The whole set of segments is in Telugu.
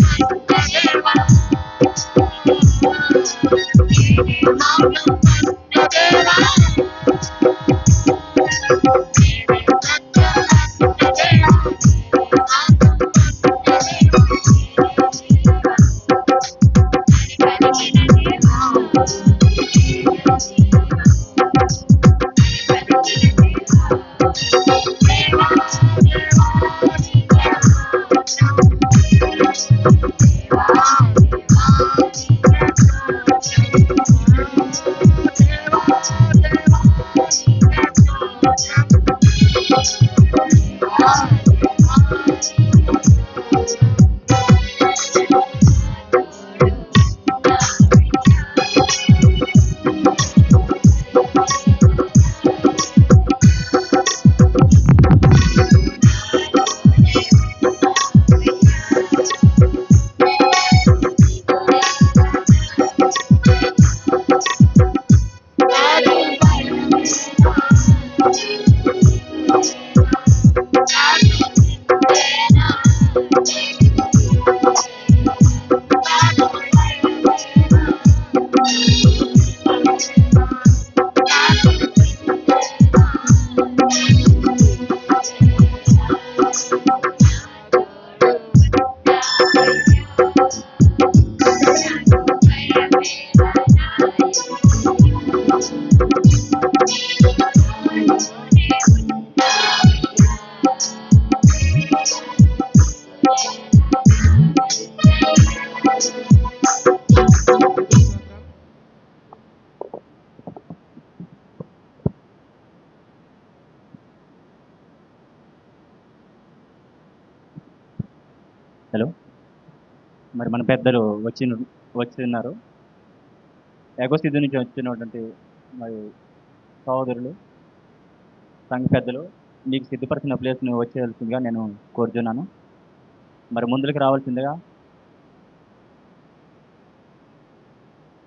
I'm hello. మరి మన పెద్దలు వచ్చి వచ్చిన్నారు. సిద్ధి నుంచి వచ్చినటువంటి మరి సహోదరులు సంఘ పెద్దలు మీకు సిద్ధపరిచిన ప్లేస్ని వచ్చేయాల్సిందిగా నేను కోరుతున్నాను మరి ముందుకు రావాల్సిందిగా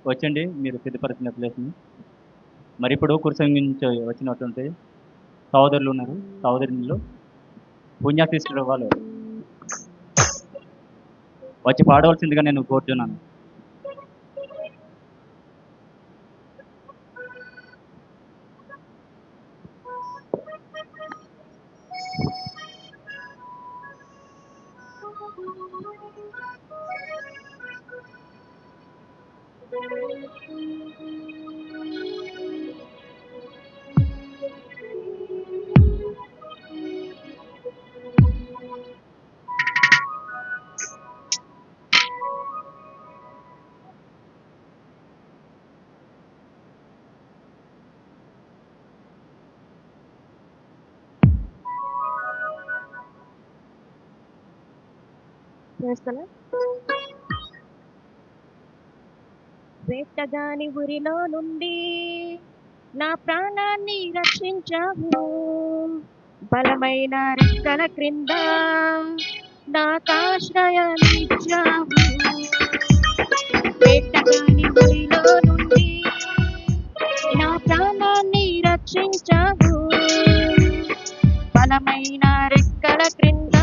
వచ్చండి మీరు సిద్ధపరిచిన ప్లేస్ని మరి ఇప్పుడు కుర్సంగి నుంచి వచ్చినటువంటి సహోదరులు ఉన్నారు. సహోదరులు పుణ్యాశిష్టులు వాళ్ళు. వచ్చి పాడవలసిందిగా నేను కోరుతున్నాను చేస్తానా వేట్టగాని ఊరిలో నుండి నా ప్రాణాన్ని రక్షించావు. బలమైన రెక్కల క్రింద నాకాశ్రయమిచ్చావు వేట్టగాని ఊరిలో నుండి నా ప్రాణాన్ని రక్షించావు. బలమైన రెక్కల క్రింద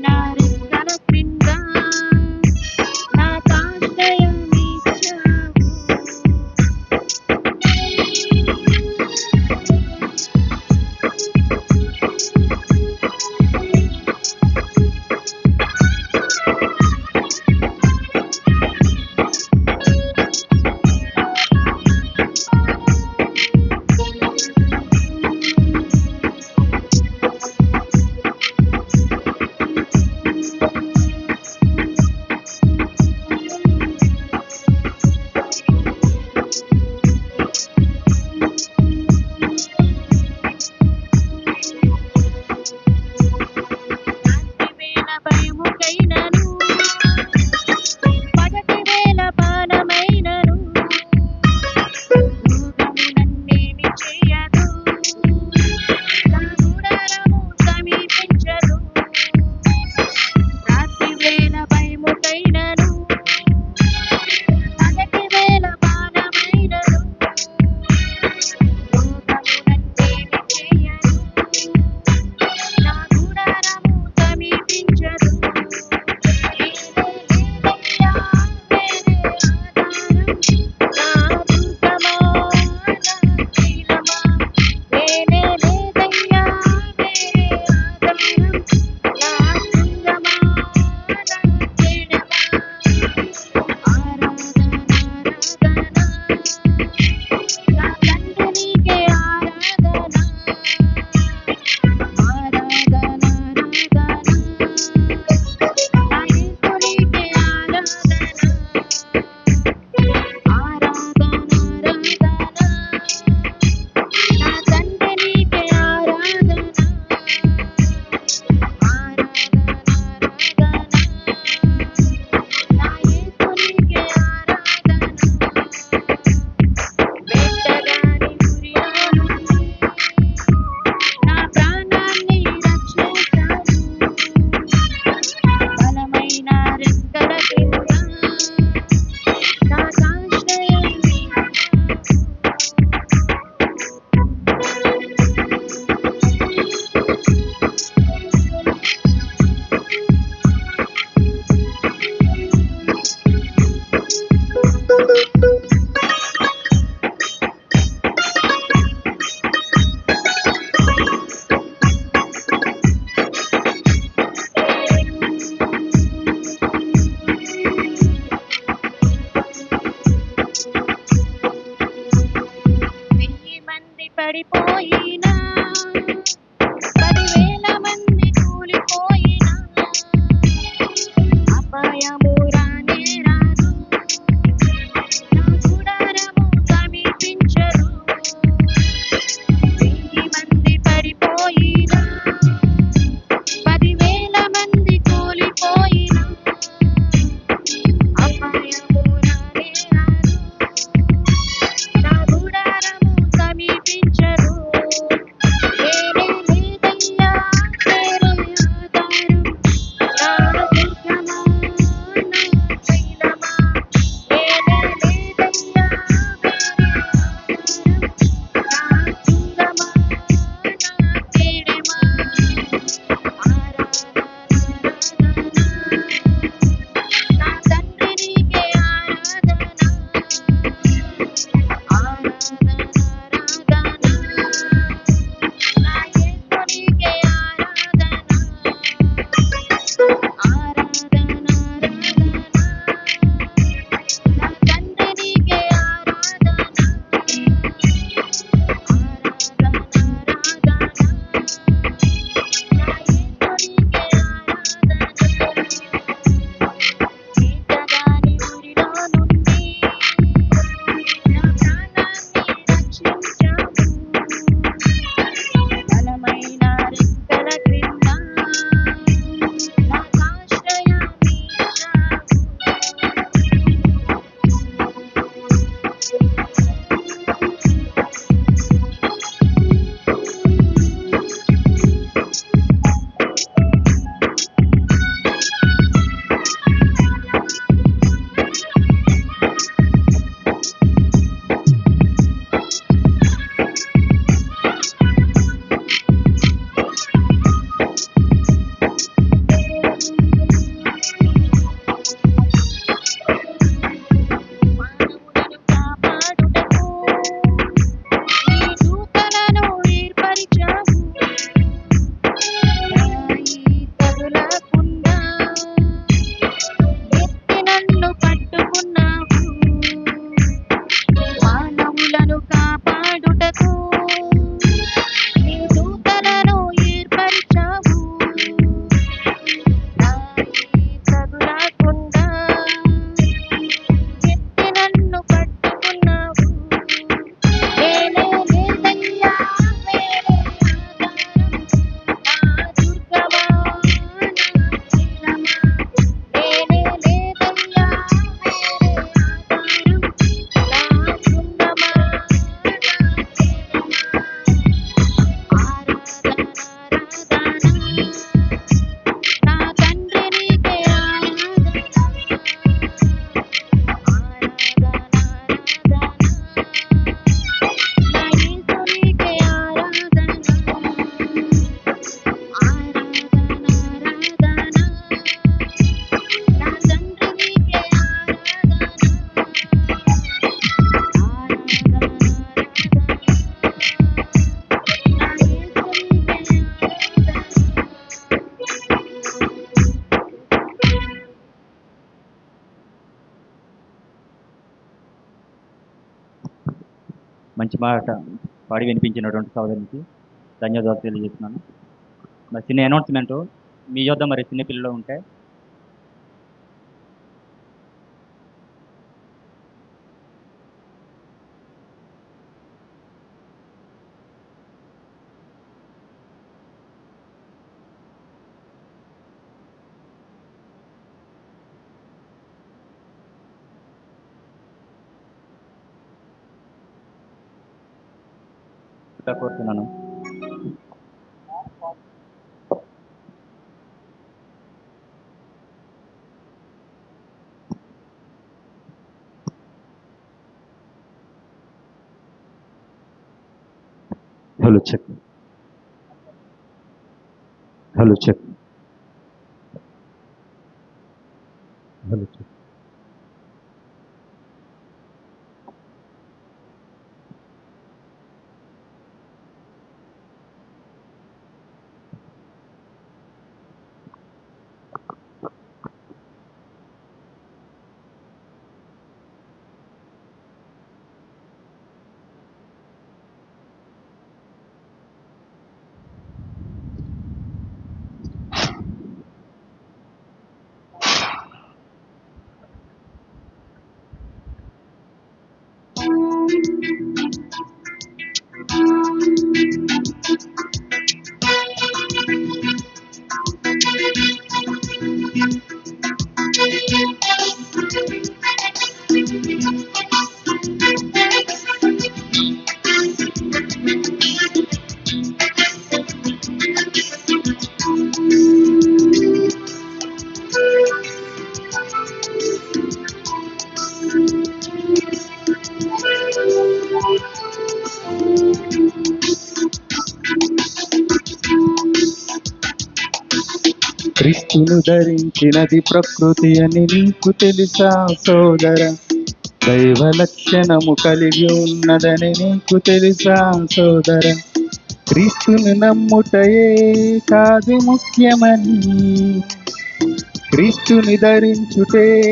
నా మాట పాడి వినిపించినటువంటి సోదరికి ధన్యవాదాలు తెలియజేస్తున్నాను. మరి చిన్న అనౌన్స్మెంటు మీ యొద్ద మరి చిన్న పిల్లలు ఉంటే కోరుతున్నాను హలో చెక్ హలో చెక్ క్రీస్తును ధరించినది ప్రకృతి అని నీకు తెలుసా సోదర? దైవ లక్షణము కలిగి ఉన్నదని నీకు తెలుసా సోదర? క్రీస్తును నమ్ముటయే కాదు ముఖ్యమని. క్రీస్తుని ధరించుటే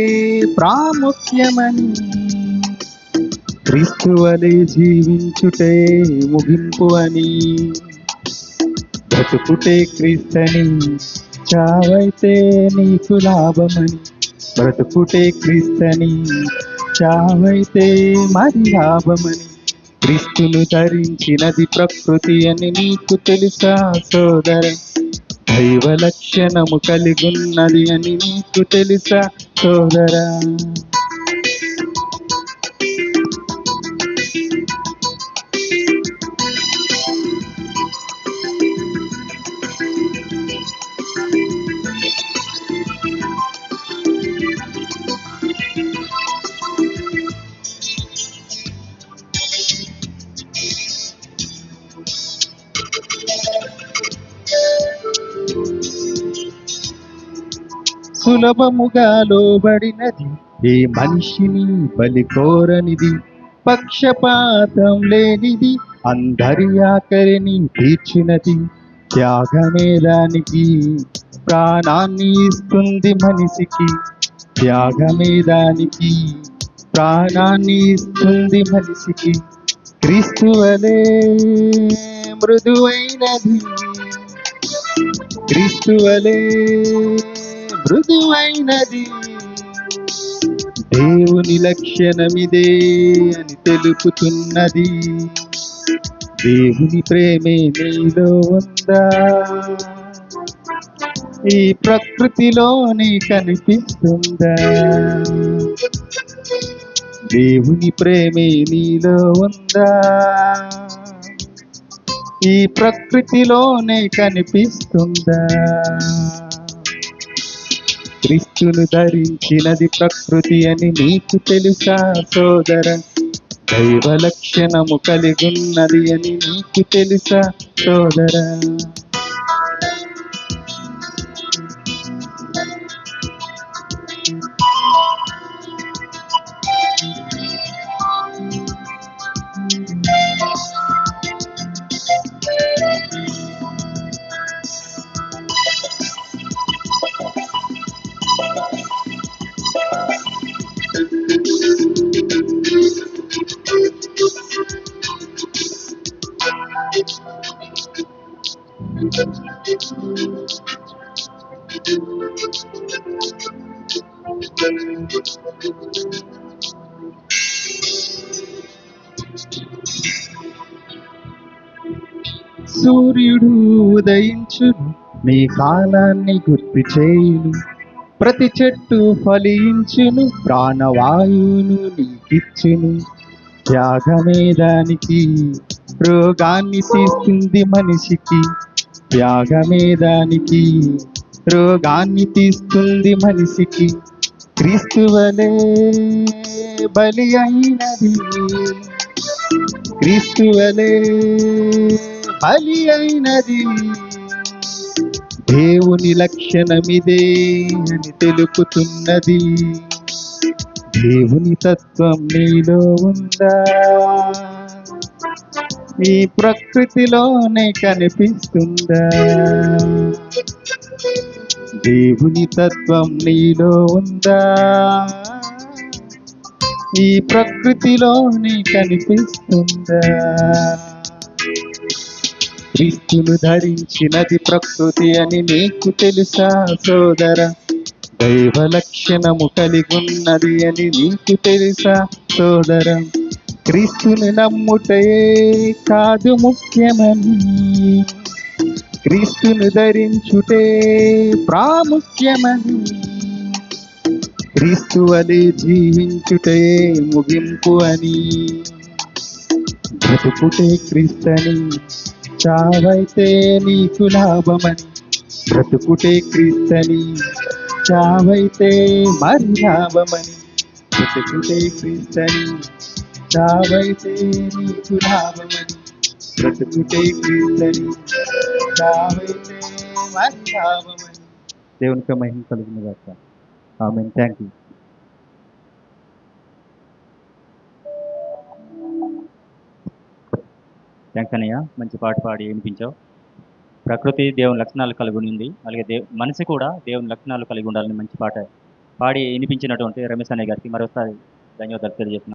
ప్రాముఖ్యమని. క్రీస్తు వలె జీవించుటే ముగింపు అని. బ్రతుకుటే క్రీస్తని చావైతే నీకు లాభమని బ్రతుకుటే క్రిస్తని. చావైతే మరి లాభమని క్రీస్తును ధరించినది ప్రకృతి అని నీకు తెలుసా సోదర. దైవ లక్షణము కలిగున్నది అని నీకు తెలుసా సోదరా. సులభముగా లోబడినది. ఏ మనిషిని బలి కోరనిది? పక్షపాతం లేనిది. అందరి ఆకలిని తీర్చినది. త్యాగమే దానికి. ప్రాణాన్ని ఇస్తుంది మనిషికి. త్యాగమే దానికి. ప్రాణాన్ని ఇస్తుంది మనిషికి. క్రీస్తువలే మృదువైనది. క్రీస్తువలే మృదువైనది. దేవుని లక్షణమిదే అని తెలుపుతున్నది. దేవుని ప్రేమే నీలో ఉందా? ఈ ప్రకృతిలోని కనిపిస్తుందా? దేవుని ప్రేమే నీలో ఉందా? ఈ ప్రకృతిలోనే కనిపిస్తుందా? క్రీస్తును ధరించినది ప్రకృతి అని నీకు తెలుసా సోదర? దైవ లక్షణము కలిగున్నది అని నీకు తెలుసా సోదరా? సూర్యుడు ఉదయించును నీ కాలాన్ని గుర్తు చేయును ప్రతి చెట్టు ఫలించును ప్రాణవాయువును నీకిచ్చును. త్యాగమే దానికి రోగాన్ని తీస్తుంది మనిషికి త్యాగమేదానికి రోగాన్ని తీస్తుంది మనిషికి. క్రీస్తువలే బలి అయినది. క్రీస్తువలే బలి అయినది. దేవుని లక్షణమిదే అని తెలుపుతున్నది. దేవుని తత్వం నీలో ఉందా? ఈ ప్రకృతిలోనే కనిపిస్తుందా? దేవుని తత్వం నీలో ఉందా? ఈ ప్రకృతిలోనే కనిపిస్తుందా? క్రీస్తును ధరించినది ప్రకృతి అని నీకు తెలుసా సోదర? దైవ లక్షణము కలిగున్నది అని నీకు తెలుసా సోదర? క్రీస్తుని నమ్ముటయే కాదు ముఖ్యమని. క్రీస్తును ధరించుటే ప్రాముఖ్యమని. క్రీస్తు వలె జీవించుటే ముగింపు అని. బ్రతుకుటే క్రీస్తని చావైతే నీకు లాభమని. బ్రతుకుటే క్రీస్తని చావైతే మరి లాభమని. బ్రతుకుటే క్రీస్తని చావైతే నీకు లాభమని బ్రతుకుటే క్రీస్తని చావైతే లాభమని దేవునికి మహిమ కలిగిన గాక. ఆమె థ్యాంక్ యూ థ్యాంక్స్ అన్నయ్య. మంచి పాట పాడి వినిపించావు. ప్రకృతి దేవుని లక్షణాలు కలిగి ఉంది. అలాగే దేవ్ మనిషి కూడా దేవుని లక్షణాలు కలిగి ఉండాలని మంచి పాట పాడి వినిపించినటువంటి రమేష్ అన్నయ్య గారికి మరోసారి ధన్యవాదాలు తెలియజేస్తున్నాను.